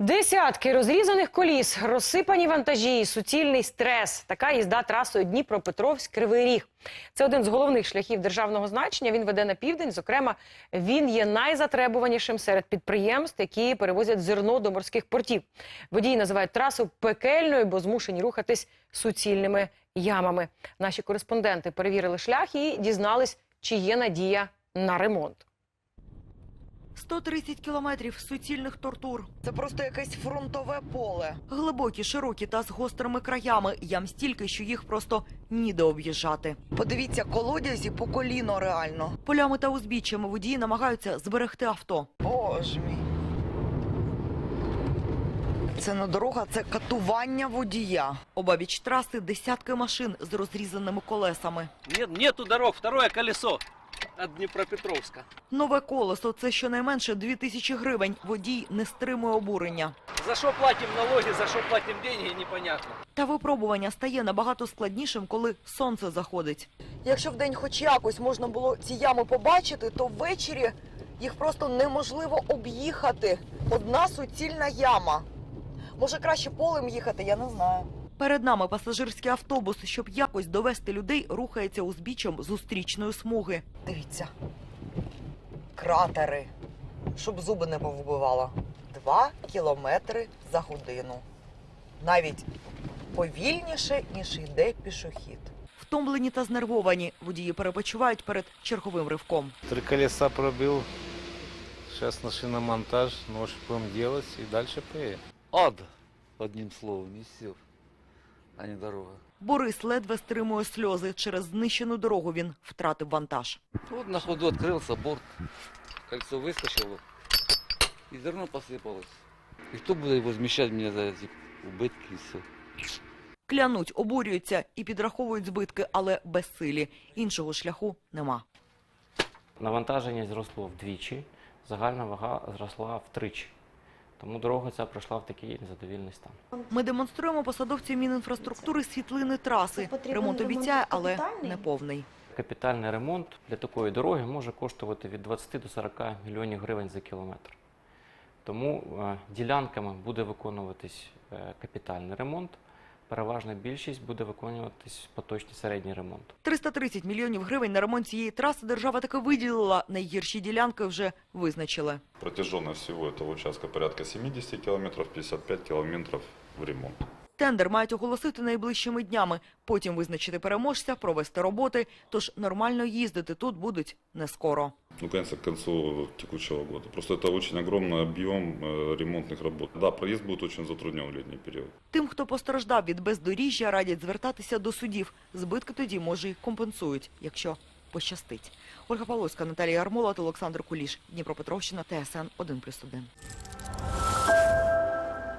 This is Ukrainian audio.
Десятки розрізаних коліс, розсипані вантажі, суцільний стрес. Така їзда трасою Дніпропетровськ Кривий Ріг. Це один з головних шляхів державного значення. Він веде на південь. Зокрема, він є найзатребуванішим серед підприємств, які перевозять зерно до морських портів. Водії називають трасу пекельною, бо змушені рухатись суцільними ямами. Наші кореспонденти перевірили шлях і дізнались, чи є надія на ремонт. 130 кілометрів суцільних тортур. Це просто якесь фронтове поле. Глибокі, широкі та з гострими краями. Ям стільки, що їх просто ніде об'їжджати. Подивіться, колодязі по коліно реально. Полями та узбіччями водії намагаються зберегти авто. Боже мій. Це не дорога, це катування водія. Обабіч траси десятки машин з розрізаними колесами. Нет, нету дорог, второе колесо от Днепропетровска. Нове колесо це щонайменше 2000 гривень. Водій не стримує обурення. За что платим налоги, за что платим деньги, непонятно. Та випробування стає набагато складнішим, коли сонце заходить. Якщо вдень хоч якось можна було ці ями побачити, то ввечері їх просто неможливо об'їхати. Одна суцільна яма. Може краще полем їхати, я не знаю. Перед нами пасажирський автобус, щоб якось довести людей, рухається узбіччям зустрічної смуги. Дивіться. Кратери. Щоб зуби не повбивало. Два кілометри за годину. Навіть повільніше, ніж йде пішохід. Втомлені та знервовані водії перепочивають перед черговим ривком. Три колеса пробил. Сейчас на шиномонтаж. Ну, что будем делать? И дальше поедем. Ад, одним словом, и все, а не дорога. Борис ледве стримує сльози. Через знищену дорогу він втратив вантаж. Вот на ходу открылся борт, кольцо выскочило, и зерно посыпалось. И кто будет возмещать мне за эти убытки и все? Клянуть, обурюються і підраховують збитки, але безсилі. Іншого шляху нема. Навантаження зросло вдвічі, загальна вага зросла втричі. Тому дорога ця пройшла в такий незадовільний стан. Ми демонструємо посадовців Мінінфраструктури світлини траси. Ремонт обіцяє, але не повний. Капітальний ремонт для такої дороги може коштувати від 20 до 40 мільйонів гривень за кілометр. Тому е, ділянками буде виконуватись е, капітальний ремонт. Переважна більшість буде виконуватись поточний середній ремонт. 330 мільйонів гривень на ремонт цієї траси держава таки виділила. Найгірші ділянки вже визначили. Протяжність всього цього участка порядка 70 кілометрів, 55 кілометрів в ремонт. Тендер мають оголосити найближчими днями, потім визначити переможця, провести роботи. Тож нормально їздити тут будуть не скоро. Ну, конечно, к концу текущего года. Просто это очень огромный объем э, ремонтных работ. Да, проезд будет очень затруднен в летний период. Тим, хто постраждав від бездоріжжя, радять звертатися до судів. Збитки тоді може й компенсують, якщо пощастить. Ольга Павловська, Наталія Армола та Олександр Куліш. Дніпропетровщина, ТСН 1+,1.